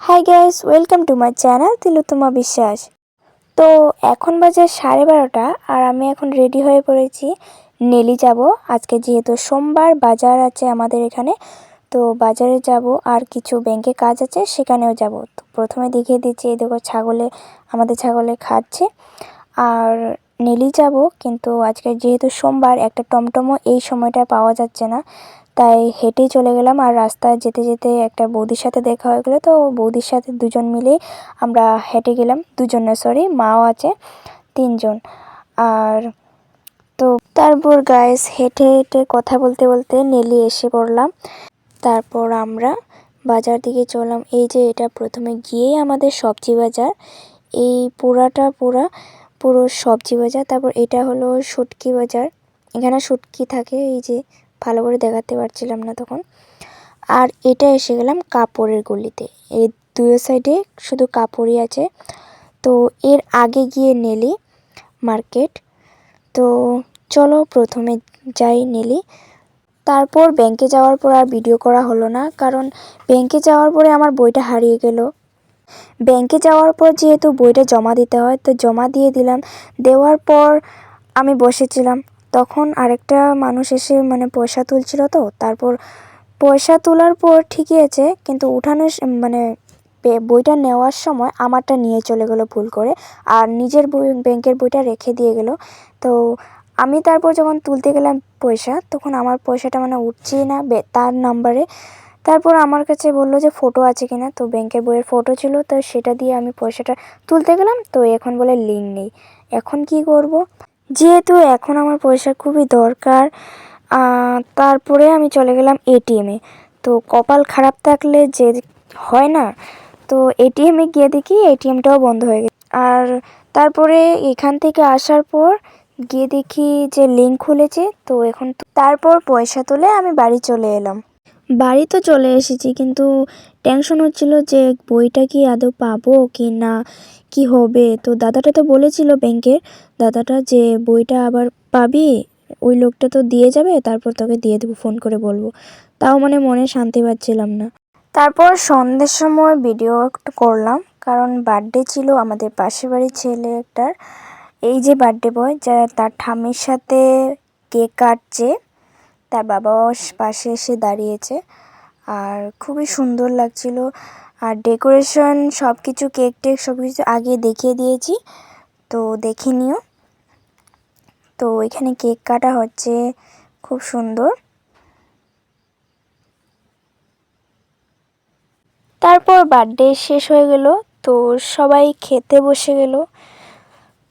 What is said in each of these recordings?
Hi guys welcome to my channel Tilottama Biswas তো এখন বাজে সাড়ে বারোটা আর আমি এখন রেডি হয়ে পড়েছি। নেলি যাব। আজকে যেহেতু সোমবার, বাজার আছে আমাদের এখানে। তো বাজারে যাব আর কিছু ব্যাংকে কাজ আছে, সেখানেও যাব। তো প্রথমে দেখিয়ে দিচ্ছি, এই দেখো ছাগলে, আমাদের ছাগলে খাচ্ছে। আর নেলি যাব, কিন্তু আজকে যেহেতু সোমবার, একটা টমটমও এই সময়টা পাওয়া যাচ্ছে না। তাই হেঁটেই চলে গেলাম আর রাস্তায় যেতে যেতে একটা বৌদির সাথে দেখা হয়ে গেলো। তো বৌদির সাথে দুজন মিলেই আমরা হেঁটে গেলাম। দুজন না সরি মাও আছে, তিনজন। আর তো তারপর গায়েস হেঁটে হেঁটে কথা বলতে বলতে নেলি এসে পড়লাম। তারপর আমরা বাজার দিকে চললাম। এই যে এটা প্রথমে গিয়েই আমাদের সবজি বাজার। এই পুরাটা পুরা পুরো সবজি বাজার, তারপর এটা হলো শুটকি বাজার। এখানে শুটকি থাকে, এই যে ভালো করে দেখাতে পারছিলাম না তখন। আর এটা এসে গেলাম কাপড়ের গলিতে। এই দুই সাইডে শুধু কাপড়ই আছে। তো এর আগে গিয়ে নেলি মার্কেট তো চলো প্রথমে যাই নেলি। তারপর ব্যাংকে যাওয়ার পর আর ভিডিও করা হলো না, কারণ ব্যাংকে যাওয়ার পরে আমার বইটা হারিয়ে গেল। ব্যাংকে যাওয়ার পর যেহেতু বইটা জমা দিতে হয়, তো জমা দিয়ে দিলাম। দেওয়ার পর আমি বসেছিলাম। তখন আরেকটা মানুষ এসে মানে পয়সা তুলছিল তো, তারপর পয়সা তোলার পর ঠিকই আছে, কিন্তু উঠানোর মানে বইটা নেওয়ার সময় আমারটা নিয়ে চলে গেলো ভুল করে, আর নিজের বই, ব্যাংকের বইটা রেখে দিয়ে গেল। তো আমি তারপর যখন তুলতে গেলাম পয়সা, তখন আমার পয়সাটা মানে উঠছেই না তার নাম্বারে তারপর আমার কাছে বলল যে ফটো আছে কিনা, তো ব্যাংকের বইয়ের ফটো ছিল, তো সেটা দিয়ে আমি পয়সাটা তুলতে গেলাম, তো এখন বলে লিঙ্ক নেই। এখন কি করব? যেহেতু এখন আমার পয়সা খুবই দরকার তারপরে আমি চলে গেলাম এটিএমে তো কপাল খারাপ থাকলে যে হয় না, তো এটিএমে গিয়ে দেখি এটিএমটাও বন্ধ হয়ে গেছে। আর তারপরে এখান থেকে আসার পর গিয়ে দেখি যে লিঙ্ক খুলেছে, তো এখন তারপর পয়সা তুলে আমি বাড়ি চলে এলাম। বাড়ি তো চলে এসেছি, কিন্তু টেনশন হচ্ছিল যে বইটা কি আদৌ পাবো কি না, কি হবে? তো দাদাটা তো বলেছিল ব্যাংকের দাদাটা যে বইটা আবার পাবি, ওই লোকটা তো দিয়ে যাবে, তারপর তোকে দিয়ে দেবো ফোন করে বলব। তাও মানে মনে শান্তি পাচ্ছিলাম না। তারপর সন্ধ্যের সময় ভিডিও একটু করলাম, কারণ বার্থডে ছিল আমাদের পাশের বাড়ির ছেলে একটার। এই যে বার্থডে বয় যা তার ঠামির সাথে কেক কাটছে তার বাবাও পাশে এসে দাঁড়িয়েছে আর খুবই সুন্দর লাগছিল। আর ডেকোরেশন সব কিছু কেক টেক সব কিছু আগে দেখিয়ে দিয়েছি, তো দেখে নিও। তো এখানে কেক কাটা হচ্ছে, খুব সুন্দর। তারপর বার্থডে শেষ হয়ে গেল, তো সবাই খেতে বসে গেল।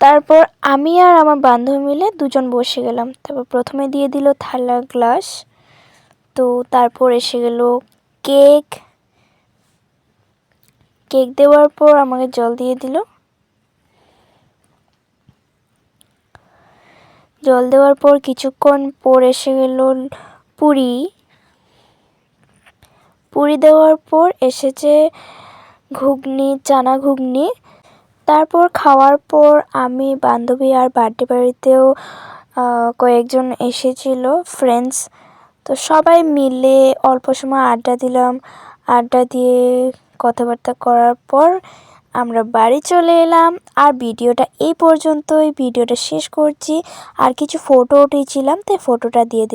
তারপর আমি আর আমার বান্ধবী মিলে দুজন বসে গেলাম। তারপর প্রথমে দিয়ে দিল থালা, গ্লাস। তো তারপর এসে গেল কেক। কেক দেওয়ার পর আমাকে জল দিয়ে দিল। জল দেওয়ার পর কিছুক্ষণ পর এসে গেল পুরি। পুরি দেওয়ার পর এসেছে ঘুগনি, চানা ঘুগনি। তারপর খাওয়ার পর আমি বান্ধবী আর বার্থডে বাড়িতেও কয়েকজন এসেছিল ফ্রেন্ডস তো সবাই মিলে অল্প সময় আড্ডা দিলাম। আড্ডা দিয়ে কথাবার্তা করার পর আমরা বাড়ি চলে এলাম। আর ভিডিওটা এই পর্যন্তই। ভিডিওটা শেষ করছি। আর কিছু ফটো উঠিয়েছিলাম তাই ফটোটা দিয়ে দিলাম।